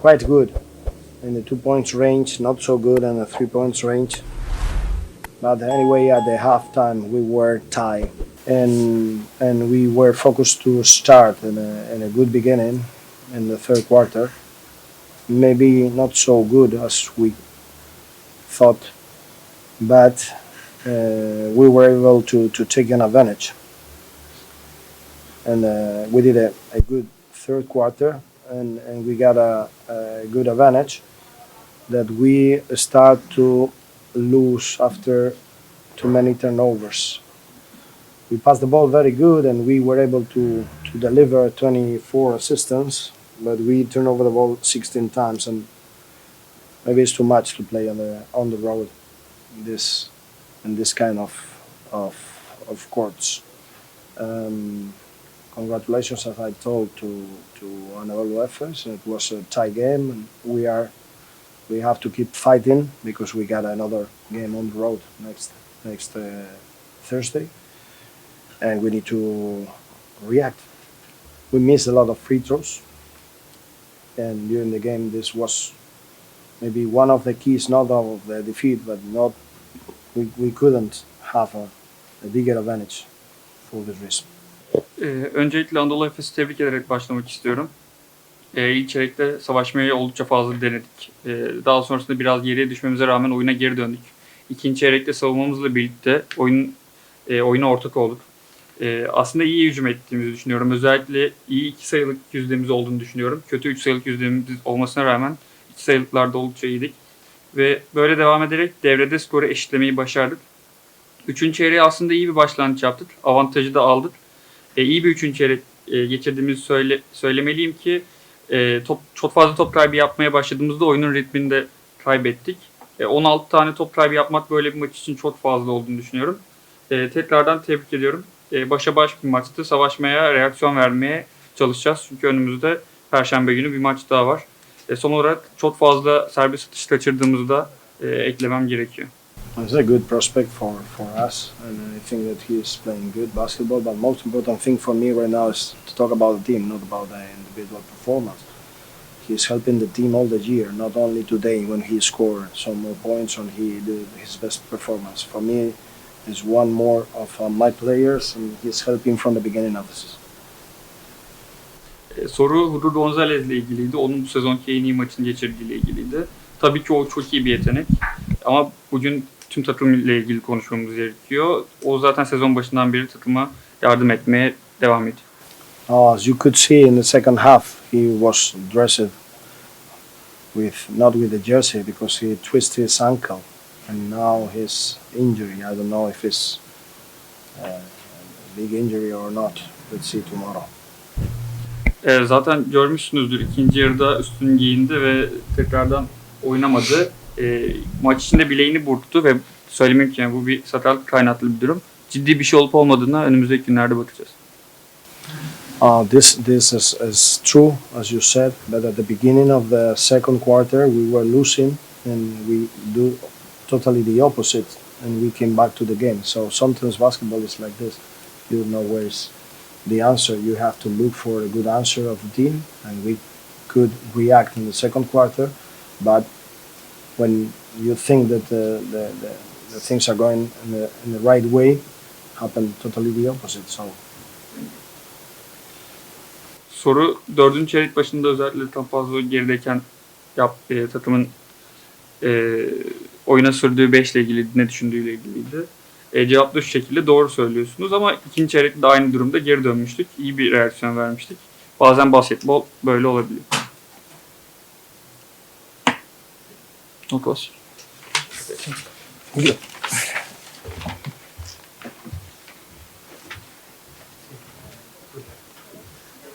quite good in the two points range, not so good in the three points range. But anyway, at the halftime, we were tied, and and we were focused to start in a, in a good beginning in the third quarter. Maybe not so good as we thought, but uh, we were able to, to take an advantage. And uh, we did a, a good third quarter, and, and we got a, a good advantage that we start to lose after too many turnovers. We passed the ball very good, and we were able to, to deliver 24 assistants, but we turned over the ball 16 times, and maybe it's too much to play on the on the road this in this kind of of, of courts. Um, congratulations, as I told to to Anadolu Efes. It was a tie game, and we are we have to keep fighting because we got another game on the road next next uh, Thursday, and we need to react. We missed a lot of free throws, and during the game, this was maybe one of the keys, not of the defeat, but not we, we couldn't have a, a bigger advantage for this reason. Ee, öncelikle Anadolu Efes'i tebrik ederek başlamak istiyorum. Ee, ilk çeyrekte savaşmayı oldukça fazla denedik. Ee, daha sonrasında biraz geriye düşmemize rağmen oyuna geri döndük. İkinci çeyrekte savunmamızla birlikte oyun e, oyuna ortak olduk. Ee, aslında iyi hücum ettiğimizi düşünüyorum. Özellikle iyi iki sayılık yüzdemiz olduğunu düşünüyorum. Kötü üç sayılık yüzdemiz olmasına rağmen iki sayılıklarda oldukça iyiydik. Ve böyle devam ederek devrede skoru eşitlemeyi başardık. Üçüncü çeyreğe aslında iyi bir başlangıç yaptık. Avantajı da aldık. E, iyi bir üçüncü çeyrek e, geçirdiğimizi söyle, söylemeliyim ki e, top, çok fazla top kaybı yapmaya başladığımızda oyunun ritmini de kaybettik. E, 16 tane top kaybı yapmak böyle bir maç için çok fazla olduğunu düşünüyorum. E, tekrardan tebrik ediyorum. E, başa baş bir maçtı. Savaşmaya, reaksiyon vermeye çalışacağız. Çünkü önümüzde Perşembe günü bir maç daha var. E, son olarak çok fazla serbest atış kaçırdığımızda e, eklemem gerekiyor. He's a good prospect for, for us, and I think that he is playing good basketball. But most important thing for me right now is to talk about the team, not about the individual performance. He's helping the team all the year, not only today when he scored some more points and he did his best performance. For me, is one more of uh, my players, and he's helping from the beginning of the season. Soru Hudur Gonzalez ile ilgiliydi. Onun bu sezonki en iyi maçını geçirdiği ile ilgiliydi. Tabii ki o çok iyi bir yetenek. Ama bugün tüm takım ile ilgili konuşmamız gerekiyor. O zaten sezon başından beri takıma yardım etmeye devam ediyor. Uh, as you could see in the second half, he was dressed with not with the jersey because he twisted his ankle, and now his injury. I don't know if it's uh, a big injury or not. Let's see tomorrow. E, zaten görmüşsünüzdür ikinci yarıda üstünü giyindi ve tekrardan oynamadı. E, maç içinde bileğini burktu ve söylemek ki yani bu bir sakatlık kaynaklı bir durum. Ciddi bir şey olup olmadığına önümüzdeki günlerde bakacağız. Uh, this this is, is true, as you said. But at the beginning of the second quarter, we were losing, and we do totally the opposite, and we came back to the game. So sometimes basketball is like this. You don't know where is the answer. You have to look for a good answer of the team, and we could react in the second quarter. But when you think that the, the, the, the things are going in the, in the right way, happen totally the opposite. So Soru dördüncü çeyrek başında özellikle tam fazla gerideyken yap, e, takımın e, oyuna sürdüğü 5 ile ilgili ne düşündüğüyle ilgiliydi. E, cevap da şu şekilde doğru söylüyorsunuz ama ikinci çeyrekte de aynı durumda geri dönmüştük. İyi bir reaksiyon vermiştik. Bazen basketbol böyle olabiliyor. Não posso. Obrigado.